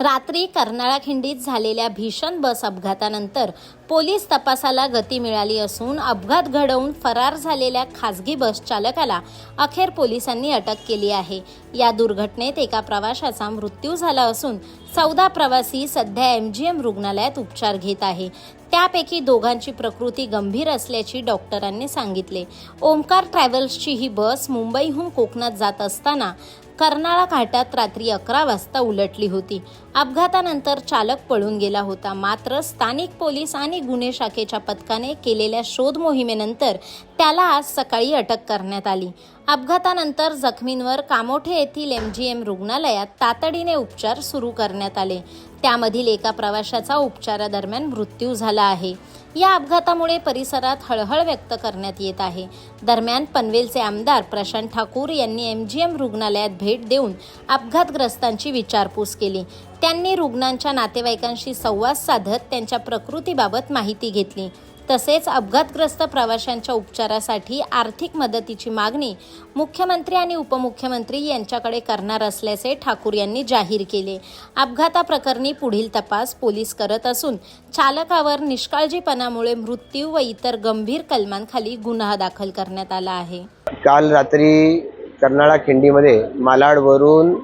रात्री कर्नाळा खिंडीत झालेल्या भीषण बस अपघातानंतर पोलीस तपासाला गती मिळाली असून अपघात घडवून फरार झालेल्या खासगी बस चालकाला अखेर पोलिसांनी अटक केली आहे. या दुर्घटनेत एका प्रवाशाचा मृत्यू झाला असून चौदा प्रवासी सध्या एम जी एम रुग्णालयात उपचार घेत आहे. त्यापैकी दोघांची प्रकृती गंभीर असल्याची डॉक्टरांनी सांगितले. ओमकार ट्रॅव्हल्सची ही बस मुंबईहून कोकणात जात असताना कर्नाळा घाटात रात्री अकरा वाजता उलटली होती. अपघातानंतर चालक पळून गेला होता. मात्र स्थानिक पोलीस आणि गुन्हे शाखेच्या पथकाने केलेल्या शोध मोहिमेनंतर त्याला आज सकाळी अटक करण्यात आली. अपघातानंतर जखमींवर कामोठे येथील एम जी एम रुग्णालयात तातडीने उपचार सुरू करण्यात आले. त्यामधील एका प्रवाशाचा उपचारादरम्यान मृत्यू झाला आहे. या अपघातामुळे परिसरात हळहळ व्यक्त करण्यात येत आहे. दरम्यान पनवेलचे आमदार प्रशांत ठाकूर यांनी एम जी एम रुग्णालयात भेट देऊन अपघातग्रस्तांची विचारपूस केली. त्यांनी रुग्णांच्या नातेवाईकांशी संवाद साधत त्यांच्या प्रकृतीबाबत माहिती घेतली. तसेच अपघातग्रस्त प्रवाशांच्या उपचारासाठी आर्थिक मदतीची मागणी मुख्यमंत्री आणि उपमुख्यमंत्री यांच्याकडे करणार असल्याचे ठाकूर यांनी जाहीर केले. अपघाताप्रकरणी पुढील तपास पोलीस करत असून चालकावर निष्काळजीपणामुळे मृत्यू व इतर गंभीर कलमांखाली गुन्हा दाखल करण्यात आला आहे. काल रात्री कर्नाळा खिंडीमध्ये मालाडवरून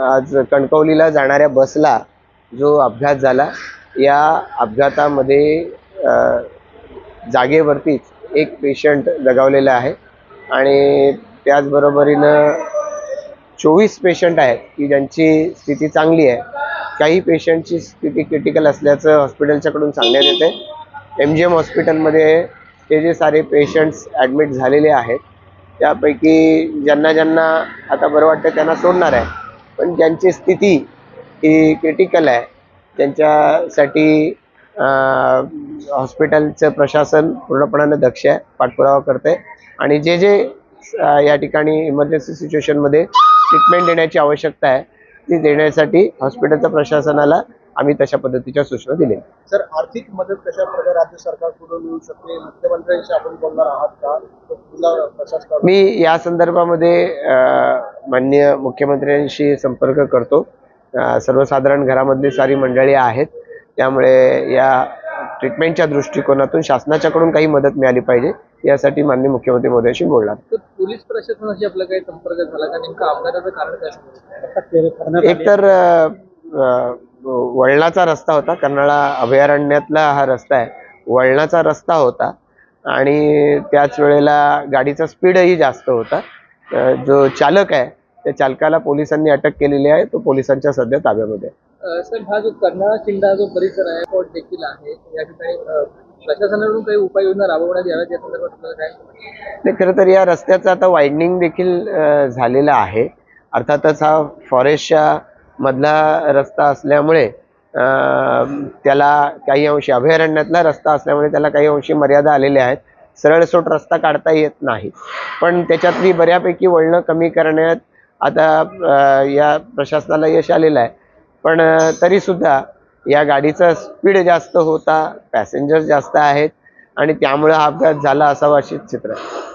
आज कणकवलीला जाणाऱ्या बसला जो अपघात झाला या अपघातामध्ये जागेवरतीच एक पेशंट दगावलेला आहे. आणि त्याचबरोबरीनं चोवीस पेशंट आहेत की ज्यांची स्थिती चांगली आहे. काही पेशंटची स्थिती क्रिटिकल असल्याचं हॉस्पिटलच्याकडून सांगण्यात येते. एम जी एम हॉस्पिटलमध्ये ते जे सारे पेशंट्स ॲडमिट झालेले आहेत त्यापैकी ज्यांना ज्यांना आता बरं वाटतं त्यांना सोडणार आहे. पण ज्यांची स्थिती ही क्रिटिकल आहे त्यांच्यासाठी हॉस्पिटलचं प्रशासन पूर्णपणाने दक्ष आहे पाठपुरावा करते आणि जे जे या ठिकाणी इमर्जन्सी सिच्युएशनमध्ये ट्रीटमेंट देण्याची आवश्यकता आहे ती देण्यासाठी हॉस्पिटलच्या प्रशासनाला आम्ही तशा पद्धतीच्या सूचना दिल्या सर आर्थिक मदत कशा प्रकारे राज्य सरकारकडून मिळू शकते? मुख्यमंत्र्यांशी आपण बोलणार आहात का? मी या संदर्भामध्ये माननीय मुख्यमंत्र्यांशी संपर्क करतो. सर्वसाधारण घरामधली सारी मंडळी आहेत. त्यामुळे या ट्रीटमेंटच्या दृष्टिकोनातून शासनाच्याकडून काही मदत मिळाली पाहिजे यासाठी माननीय मुख्यमंत्री मोदयांशी बोलणार. पोलीस प्रशासनाशी आपला काही संपर्क झाला का? नेमका अपघाताचं कारण काय समजलं एक तर अ, अ, वळणाचा रस्ता होता कर्नाळा अभयारण्यातला हा रस्ता आहे. वळणाचा रस्ता होता आणि त्याच वेळेला गाडीचा स्पीडही जास्त होता. जो चालक आहे त्या चालकाला पोलिसांनी अटक केलेली आहे तो पोलिसांच्या सध्या ताब्यामध्ये सर हा जो कर्नाळा किल्ला जो परिसर आहे कोर्ट देखील आहे. या ठिकाणी प्रशासनाकडून काही उपाययोजना राबवण्यात याव्यात या संदर्भात काय खरं तर या रस्त्याचं आता वायडनिंग देखील झालेला झालेलं आहे. अर्थातच हा फॉरेस्टच्या मधला रस्ता असल्यामुळे त्याला काही अंशी अभयारण्यातला रस्ता असल्यामुळे त्याला काही अंशी मर्यादा आलेल्या आहेत. सरळसोट रस्ता काढता येत नाही. पण त्याच्यातली बऱ्यापैकी वळणं कमी करण्यात आता या प्रशासनाला यश आलेलं आहे. पण तरीसुद्धा या गाडीचा स्पीड जास्त होता पॅसेंजर जास्त आहेत आणि त्यामुळे हा अपघात झाला असावा अशीच चित्र. आहे